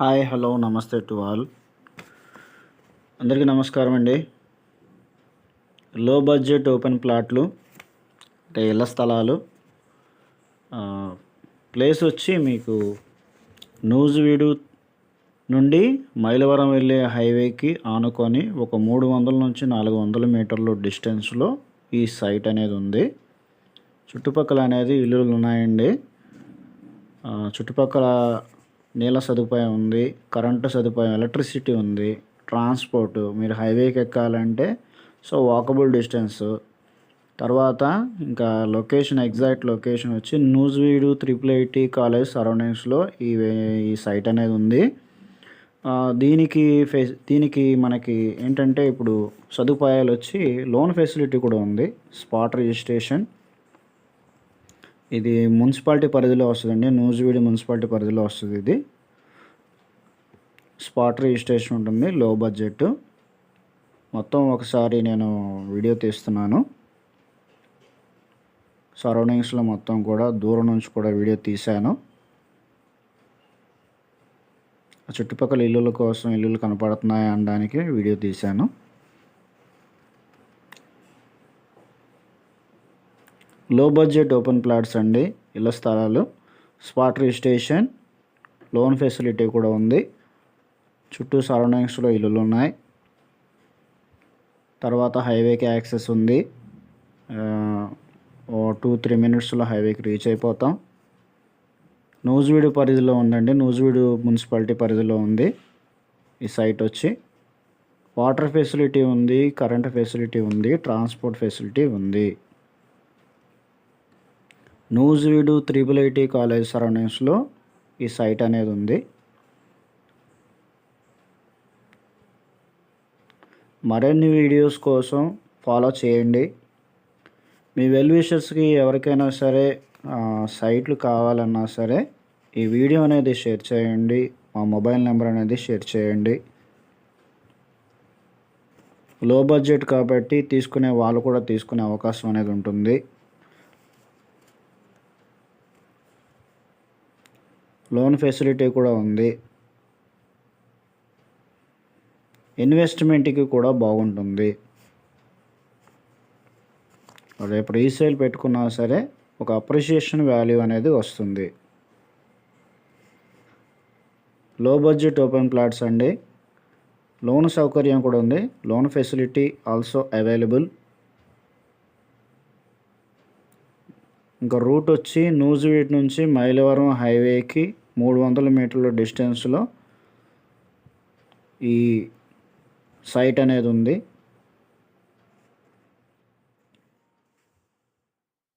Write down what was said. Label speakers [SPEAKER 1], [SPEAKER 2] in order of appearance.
[SPEAKER 1] Hi hello namaste to all. అందరికీ నమస్కారం అండి. లో బడ్జెట్ ఓపెన్ ప్లాట్లు అంటే ఇళ్ళ స్థలాలు ప్లేస్ వచ్చి మీకు నూజివీడు నుండి మైలవరం వెళ్ళే హైవేకి ఆనుకొని ఒక మూడు వందల నుంచి నాలుగు వందల మీటర్లు డిస్టెన్స్లో ఈ సైట్ అనేది ఉంది. చుట్టుపక్కల అనేది ఇల్లులు ఉన్నాయండి చుట్టుపక్కల నీళ్ళ సదుపాయం ఉంది కరెంటు సదుపాయం ఎలక్ట్రిసిటీ ఉంది ట్రాన్స్పోర్ట్ మీరు హైవేకి ఎక్కాలంటే సో వాకబుల్ డిస్టెన్స్ తర్వాత ఇంకా లొకేషన్ ఎగ్జాక్ట్ లొకేషన్ వచ్చి నూజివీడు త్రిపుల్ ఐటీ కాలేజ్ సరౌండింగ్స్లో ఈ ఈ సైట్ అనేది ఉంది. దీనికి ఫే దీనికి మనకి ఏంటంటే ఇప్పుడు సదుపాయాలు వచ్చి లోన్ ఫెసిలిటీ కూడా ఉంది స్పాట్ రిజిస్ట్రేషన్ ఇది మున్సిపాలిటీ పరిధిలో వస్తుందండి. నూజివీడు మున్సిపాలిటీ పరిధిలో వస్తుంది ఇది. స్పాట్ రిజిస్ట్రేషన్ ఉంటుంది లో బడ్జెట్. మొత్తం ఒకసారి నేను వీడియో తీస్తున్నాను. సరౌండింగ్స్లో మొత్తం కూడా దూరం నుంచి కూడా వీడియో తీశాను. ఆ చుట్టుపక్కల ఇల్లుల కోసం ఇల్లులు కనపడుతున్నాయి అనడానికి వీడియో తీశాను. లో బడ్జెట్ ఓపెన్ ప్లాట్స్ అండి ఇళ్ళ స్థలాలు. స్పాట్ రిజిస్ట్రేషన్ లోన్ ఫెసిలిటీ కూడా ఉంది. చుట్టూ సరౌండింగ్స్లో ఇల్లులు ఉన్నాయి. తర్వాత హైవేకి యాక్సెస్ ఉంది. ఓ టూ త్రీ మినిట్స్లో హైవేకి రీచ్ అయిపోతాం. నూజువీడు పరిధిలో ఉందండి నూజివీడు మున్సిపాలిటీ పరిధిలో ఉంది. ఈ సైట్ వచ్చి. వాటర్ ఫెసిలిటీ ఉంది కరెంట్ ఫెసిలిటీ ఉంది ట్రాన్స్పోర్ట్ ఫెసిలిటీ ఉంది. నూజివీడు త్రిబుల్ ఐటీ కాలేజ్ సరౌండింగ్స్లో ఈ సైట్ అనేది ఉంది. మరిన్ని వీడియోస్ కోసం ఫాలో చేయండి. మీ వెల్ విషర్స్కి ఎవరికైనా సరే సైట్లు కావాలన్నా సరే ఈ వీడియో అనేది షేర్ చేయండి. మా మొబైల్ నెంబర్ అనేది షేర్ చేయండి. లో బడ్జెట్ కాబట్టి తీసుకునే వాళ్ళు కూడా తీసుకునే అవకాశం అనేది ఉంటుంది. లోన్ ఫెసిలిటీ కూడా ఉంది. ఇన్వెస్ట్మెంట్కి కూడా బాగుంటుంది. రేపు రీసేల్ పెట్టుకున్నా సరే ఒక అప్రిషియేషన్ వాల్యూ అనేది వస్తుంది. లో బడ్జెట్ ఓపెన్ ప్లాట్స్ అండి. లోన్ సౌకర్యం కూడా ఉంది. Loan facility also available. ఇంకా రూట్ వచ్చి నూజివీడ్ నుంచి మైలవరం హైవేకి మూడు వందల మీటర్ల డిస్టెన్స్లో ఈ సైట్ అనేది ఉంది.